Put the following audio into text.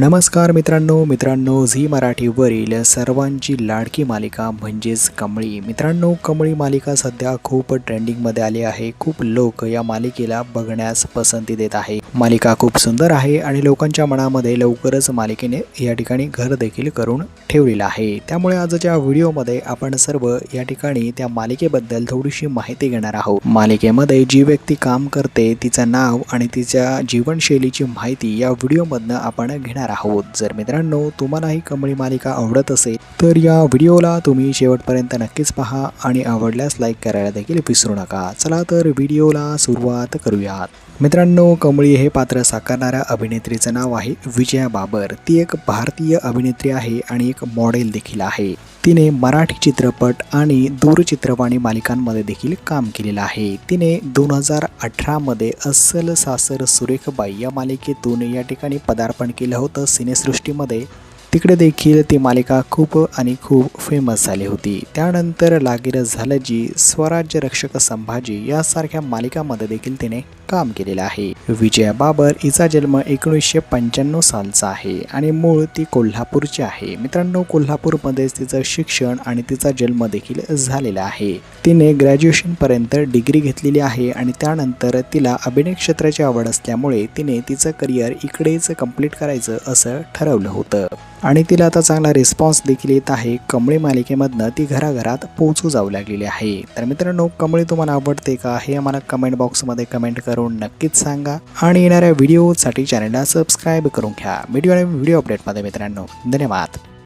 नमस्कार मित्रांनो मित्रांनो झी मराठीवरील सर्वांची लाडकी मालिका म्हणजेच कमळी. मित्रांनो कमळी मालिका सध्या खूप ट्रेंडिंगमध्ये आली आहे. खूप लोक या मालिकेला बघण्यास पसंती देत आहे. मालिका खूप सुंदर आहे आणि लोकांच्या मनामध्ये लवकरच मालिकेने या ठिकाणी घर देखील करून ठेवलेलं आहे. त्यामुळे आजच्या व्हिडिओमध्ये आपण सर्व या ठिकाणी त्या मालिकेबद्दल थोडीशी माहिती घेणार आहोत. मालिकेमध्ये जी व्यक्ती काम करते तिचं नाव आणि तिच्या जीवनशैलीची माहिती या व्हिडिओमधनं आपण घेणार आहोत. जर मित्रांनो तुम्हालाही कमळी मालिका आवडत असेल तर या व्हिडिओला तुम्ही शेवटपर्यंत नक्कीच पहा आणि आवडल्यास लाईक करायला देखील विसरू नका. चला तर व्हिडिओला सुरुवात करूयात. मित्रांनो कमळी हे पात्र साकारणाऱ्या अभिनेत्रीचं नाव आहे विजया बाबर. ती एक भारतीय अभिनेत्री आहे आणि एक मॉडेल देखील आहे. तिने मराठी चित्रपट आणि दूरचित्रवाणी मालिकांमध्ये देखील काम केलेलं आहे. तिने दोन हजार अठरामध्ये अस्सल सासर सुरेखबाई या मालिकेतून या ठिकाणी पदार्पण केलं होतं. सिनेसृष्टीमध्ये तिकडे देखील ती मालिका खूप आणि खूप फेमस झाली होती. त्यानंतर लागीर झालं जी स्वराज्य रक्षक संभाजी यासारख्या मालिकामध्ये देखील तिने काम केलेलं आहे. विजया बाबर हिचा जन्म एकोणीसशे पंच्याण्णव सालचा आहे आणि मूळ ती कोल्हापूरची आहे. मित्रांनो कोल्हापूरमध्येच तिचं शिक्षण आणि तिचा जन्म देखील झालेला आहे. तिने ग्रॅज्युएशनपर्यंत डिग्री घेतलेली आहे आणि त्यानंतर तिला अभिनय क्षेत्राची आवड असल्यामुळे तिने तिचं करिअर इकडेच कंप्लीट करायचं असं ठरवलं होतं. आणि तिला आता चांगला रिस्पॉन्स देखील येत आहे. कमळी मालिकेमधनं ती घराघरात पोहोचू जाऊ लागलेली आहे. तर मित्रांनो कमळी तुम्हाला आवडते का हे आम्हाला कमेंट बॉक्समध्ये कमेंट करून नक्कीच सांगा. आणि येणाऱ्या व्हिडिओसाठी चॅनलला सबस्क्राईब करून घ्या. व्हिडिओ आणि व्हिडिओ अपडेटमध्ये मित्रांनो धन्यवाद.